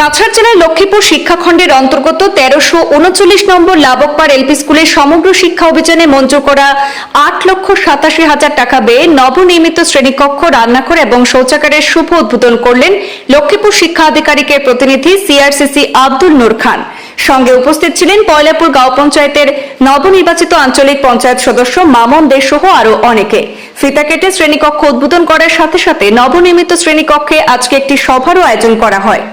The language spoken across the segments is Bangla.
কাছাড় জেলার লক্ষ্মীপুর শিক্ষাখণ্ডের অন্তর্গত তেরোশো উনচল্লিশ নম্বর লাবকপার এলপি স্কুলের সমগ্র শিক্ষা অভিযানে মঞ্জুর করা আট লক্ষ সাতাশি হাজার টাকা ব্যয়ে নবনির্মিত শ্রেণীকক্ষ, রান্নাঘর এবং শৌচাগারের শুভ উদ্বোধন করলেন লক্ষ্মীপুর শিক্ষা আধিকারিকের প্রতিনিধি সিআরসিসি আব্দুল নূর খান। সঙ্গে উপস্থিত ছিলেন পয়লাপুর গাঁও পঞ্চায়েতের নবনির্বাচিত আঞ্চলিক পঞ্চায়েত সদস্য মামন দে সহ আরও অনেকে। ফিতা কেটে শ্রেণীকক্ষ উদ্বোধন করার সাথে সাথে নবনির্মিত শ্রেণীকক্ষে আজকে একটি সভারও আয়োজন করা হয়।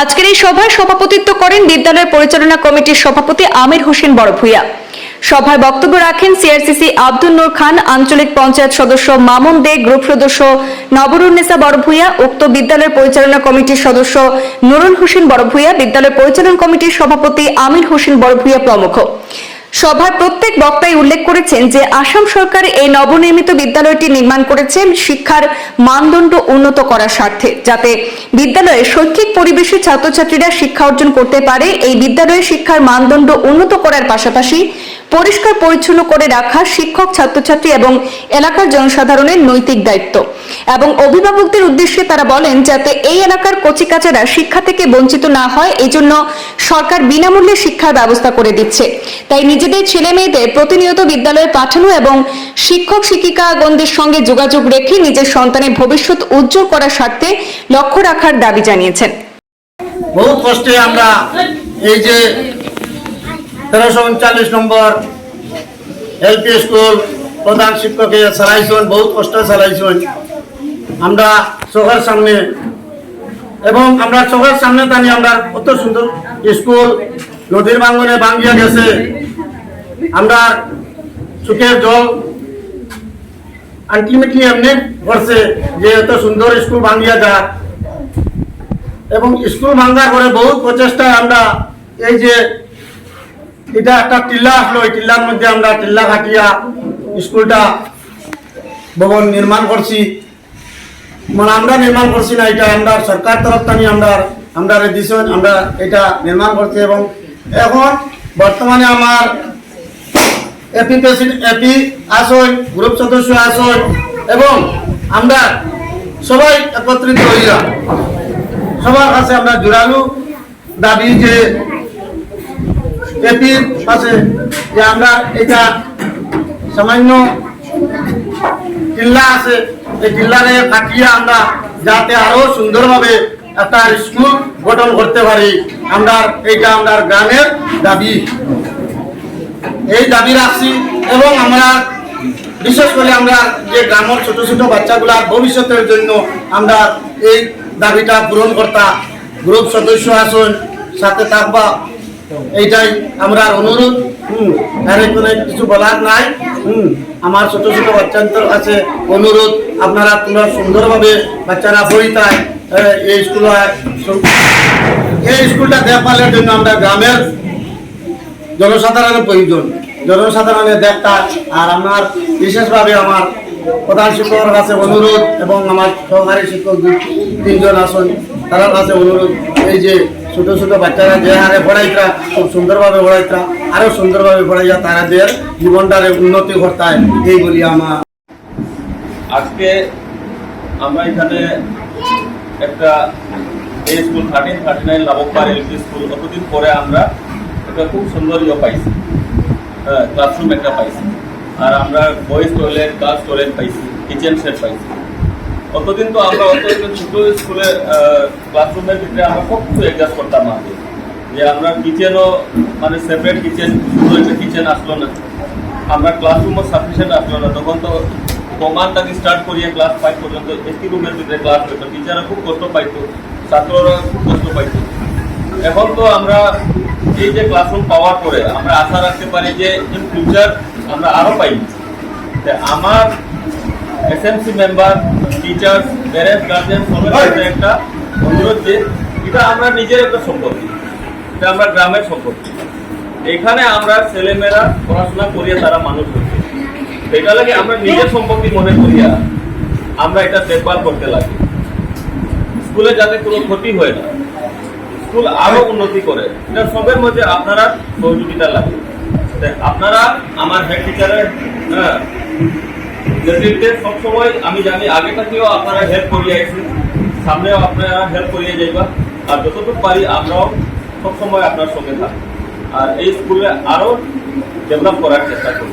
আজকের এই সভায় সভাপতিত্ব করেন বিদ্যালয় পরিচালনা কমিটির সভাপতি আমির হোসেন বড়ভূয়া সভায় বক্তব্য রাখেন সিআরসিসি আব্দুল নূর খান, আঞ্চলিক পঞ্চায়েত সদস্য মামুন দে, গ্রুপ সদস্য নবরুন্নেসা বড়ভূয়া উক্ত বিদ্যালয় পরিচালনা কমিটির সদস্য নুরুল হোসেন বড়ভূয়া বিদ্যালয় পরিচালনা কমিটির সভাপতি আমির হোসেন বড়ভূয়া প্রমুখ। সভায় প্রত্যেক বক্তাই উল্লেখ করেছেন যে আসাম সরকার এই নবনির্মিত বিদ্যালয়টি নির্মাণ করেছেন শিক্ষার মানদণ্ড উন্নত করার স্বার্থে, যাতে বিদ্যালয়ে শৈক্ষিক পরিবেশে ছাত্রছাত্রীরা শিক্ষা অর্জন করতে পারে। এই বিদ্যালয়ে শিক্ষার মানদণ্ড উন্নত করার পাশাপাশি পরিষ্কার পরিচ্ছন্ন করে রাখা শিক্ষক, ছাত্রছাত্রী এবং এলাকার জনসাধারণের নৈতিক দায়িত্ব। এবং অভিভাবকদের উদ্দেশ্যে তারা বলেন, যাতে এই এলাকার কচিকাচারা শিক্ষা থেকে বঞ্চিত না হয় এই জন্য সরকার বিনামূল্যে শিক্ষার ব্যবস্থা করে দিচ্ছে। তাই নিজেদের ছেলে মেয়েদের প্রতিনিয়ত বিদ্যালয়ে পাঠানো এবং শিক্ষক, শিক্ষিকাগণদের সঙ্গে যোগাযোগ রেখে নিজের সন্তানের ভবিষ্যৎ উজ্জ্বল করার স্বার্থে লক্ষ্য রাখার দাবি জানিয়েছেন। বহু কষ্টে আমরা এই যে তেরোশো উনচাল্লিশ নম্বর এলপি স্কুল প্রধান শিক্ষকে চালাইছেন বহুত কষ্ট চালাইছেন আমরা চোখের সামনে এবং আমরা চোখের সামনে টানি আমরা কত সুন্দর স্কুল নদীর বাঙ্গনে ভাঙ্গিয়া গেছে। আমরা চোখের জল আলটিমেটলি এমনি করছে যে এত সুন্দর স্কুল ভাঙ্গিয়া যায় এবং স্কুল ভাঙ্গা করে বহুত প্রচেষ্টায় আমরা এই যে এটা একটা টিল্লা আসলো, এই টিল্লার মধ্যে আমরা টিল্লা কাটিয়া স্কুলটা ভবন নির্মাণ করছি। মানে আমরা নির্মাণ করছি না, এটা আমরা সরকার তরফ থেকে আমরা আমরা দিছেন আমরা এটা নির্মাণ করছি এবং এখন বর্তমানে আমার এপি প্রেসিডেন্ট এপি আসন গ্রুপ সদস্য আসন এবং আমরা সবাই একত্রিত হইয়া সবার কাছে আমরা জোরালো দাবি যে এপির কাছে যে আমরা এটা সামান্য টিল্লা আছে, এই টিল্লারে কাটিয়ে আমরা যাতে আরও সুন্দরভাবে একটা স্কুল গঠন করতে পারি। আমরা এইটা আমরা গ্রামের দাবি। এই দাবি রাখছি এবং আমরা বিশেষ করে আমরা যে গ্রামের ছোট ছোট বাচ্চাগুলার ভবিষ্যতের জন্য আমরা এই দাবিটা পূরণ কর্তা। গ্রুপ সদস্য আসুন সাথে থাকবা এইটাই আমরা অনুরোধ, হুম আর কিছু বলার নাই, হুম, আমার ছোট ছোট বাচ্চাদের কাছে অনুরোধ, আপনারা তোমরা সুন্দরভাবে বাচ্চারা বইতায় এই স্কুল এই স্কুলটা দেখভালের জন্য আমরা গ্রামের জনসাধারণের প্রয়োজন, জনসাধারণের দেখা আর আমার বিশেষভাবে আমার প্রধান শিক্ষকের কাছে অনুরোধ এবং আমার সহকারী শিক্ষক তিনজন আসুন তার কাছে অনুরোধ, এই যে ছোট ছোট বাচ্চারা যে হারে পড়াইতা খুব সুন্দরভাবে পড়াইতা আরও সুন্দরভাবে পড়াইয়া তাদের জীবনটারে উন্নতি করতায়। এই বলি আমার। আজকে আমরা এখানে একটা এই স্কুল থার্টিন থার্টি নাইন লাবকবার এলপি স্কুল অতদিন পরে আমরা একটা খুব সুন্দর ইয়ে পাইছি। ক্লাসরুম একটা পাইছি। আর আমরা বয়েজ টয়লেট গার্লস টয়লেট পাইছি কিচেন সেট পাইছি। অতদিন তো আমরা অত একটা ছোট স্কুলে ক্লাসরুমের ভিতরে আমরা খুব কিছু অ্যাডজাস্ট করতাম আগে যে আমরা কিচেনও মানে সেপারেট কিচেন শুধু একটা কিচেন আসলো না। আমরা ক্লাসরুমও সাফিসিয়েন্ট আসলো না। তখন তো কমান থেকে স্টার্ট করিয়ে ক্লাস ফাইভ পর্যন্ত একটি রুমের ভিতরে ক্লাস হইতো। টিচাররা খুব কষ্ট পাইতো, ছাত্ররা খুব কষ্ট পাইতো। এখন তো আমরা এই যে ক্লাসরুম পাওয়ার পরে আমরা আশা রাখতে পারি যে ইন ফিউচার আমরা আরও পাই। আমার SMC member teacher parents guardian সবার কাছে একটা অনুরোধ যে এটা আমরা নিজের একটা সম্পত্তি। এটা আমরা গ্রামের সম্পত্তি। এখানে আমরা ছেলেমেয়েরা পড়াশোনা করিয়া তারা মানুষ হচ্ছে। এটা লাগে আমরা নিজের সম্পত্তি মনে করিয়া আমরা এটা দেখভাল করতে লাগি। স্কুলে যাতে কোনো ক্ষতি হয় না স্কুল আরও উন্নতি করে। এটা সবের মধ্যে আপনারা সহযোগিতা লাগে। আপনারা আমার হেড টিচারের হ্যাঁ, নেতৃত্বে সবসময় আমি জানি আগে থেকেও আপনারা হেল্প করিয়ে আসছেন সামনেও আপনারা হেল্প করিয়ে যাইবা। আর যতটুকু পারি আমরাও সবসময় আপনার সঙ্গে থাকি আর এই স্কুলে আরও ডেভেলপ করার চেষ্টা করি